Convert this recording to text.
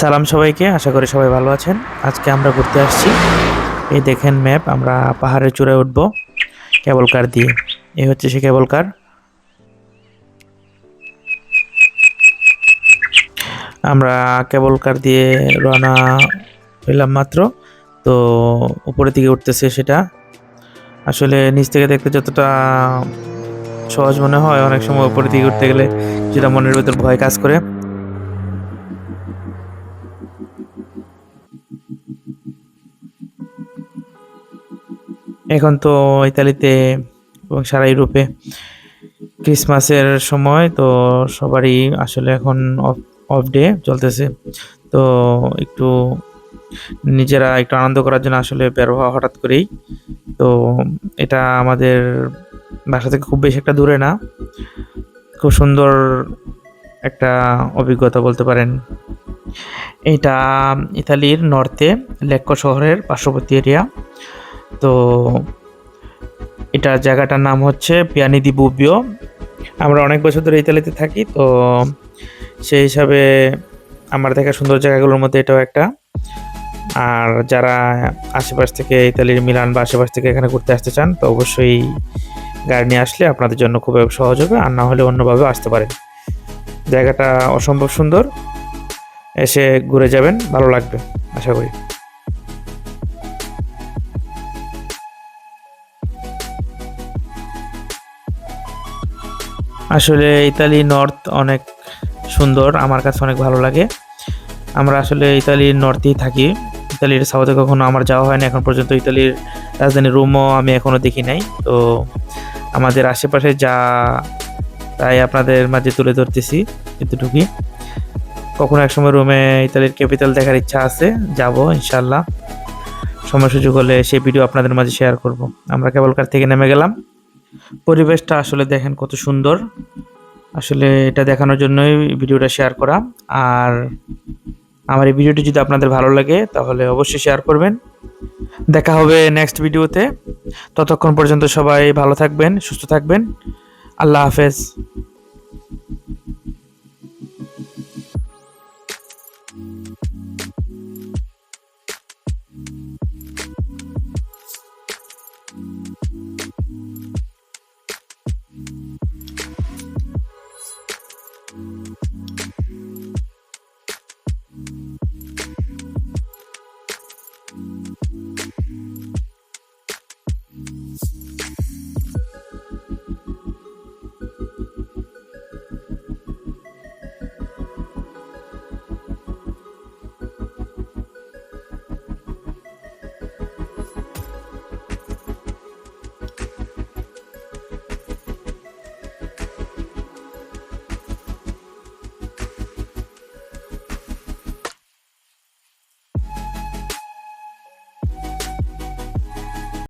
সালাম সবাইকে, আশা করি সবাই ভালো আছেন। আজকে আমরা ঘুরতে আসছি। এই দেখেন ম্যাপ, আমরা পাহাড়ের চূড়ায় উঠব কেবল কার দিয়ে। এই হচ্ছে সে কেবল কার। আমরা কেবল কার দিয়ে রওনা হইলাম মাত্র। তো উপরের দিকে উঠতেছে সেটা। আসলে নিচ থেকে দেখতে যতটা সহজ মনে হয়, অনেক সময় উপরের দিকে উঠতে গেলে যেটা মনের ভেতর ভয় কাজ করে। এখন তো ইতালিতে এবং সারা ইউরোপে ক্রিসমাসের সময় তো সবারই আসলে এখন অফ অফ ডে চলতেছে। তো একটু নিজেরা একটু আনন্দ করার জন্য আসলে বের হওয়া হঠাৎ করেই। তো এটা আমাদের বাসা থেকে খুব বেশি একটা দূরে না। খুব সুন্দর একটা অভিজ্ঞতা বলতে পারেন। এটা ইতালির নর্থে লেক্কো শহরের পার্শ্ববর্তী এরিয়া। তো এটা জায়গাটার নাম হচ্ছে পিয়ানি দি বুবিও আমরা অনেক বছর ধরে ইতালিতে থাকি, তো সেই হিসাবে আমার দেখা সুন্দর জায়গাগুলোর মধ্যে এটাও একটা। আর যারা আশেপাশ থেকে ইতালির মিলান বা আশেপাশ থেকে এখানে ঘুরতে আসতে চান, তো অবশ্যই গাড়ি নিয়ে আসলে আপনাদের জন্য খুব সহজ হবে, আর না হলে অন্যভাবেও আসতে পারেন। জায়গাটা অসম্ভব সুন্দর, এসে ঘুরে যাবেন, ভালো লাগবে, আশা করি। আসলে ইতালি নর্থ অনেক সুন্দর, আমার কাছে অনেক ভালো লাগে। আমরা আসলে ইতালির নর্থেই থাকি। ইতালির সাউথে কখনো আমার যাওয়া হয়নি, এখন পর্যন্ত ইতালির রাজধানী রোমও আমি এখনও দেখি নাই। তো আমাদের আশেপাশে যা, তাই আপনাদের মাঝে তুলে ধরতেছি এতটুকুই। কখনো এক সময় রোমে ইতালির ক্যাপিটাল দেখার ইচ্ছা আছে, যাব ইনশাল্লাহ সময় সুযোগ হলে সেই ভিডিও আপনাদের মাঝে শেয়ার করব। আমরা কেবল কার থেকে নেমে গেলাম। পরিবেশটা আসলে দেখেন কত সুন্দর। আসলে এটা দেখানোর জন্যই ভিডিওটা শেয়ার করা। আর আমার এই ভিডিওটি যদি আপনাদের ভালো লাগে, তাহলে অবশ্যই শেয়ার করবেন। দেখা হবে নেক্সট ভিডিওতে। ততক্ষণ পর্যন্ত সবাই ভালো থাকবেন, সুস্থ থাকবেন। আল্লাহ হাফেজ।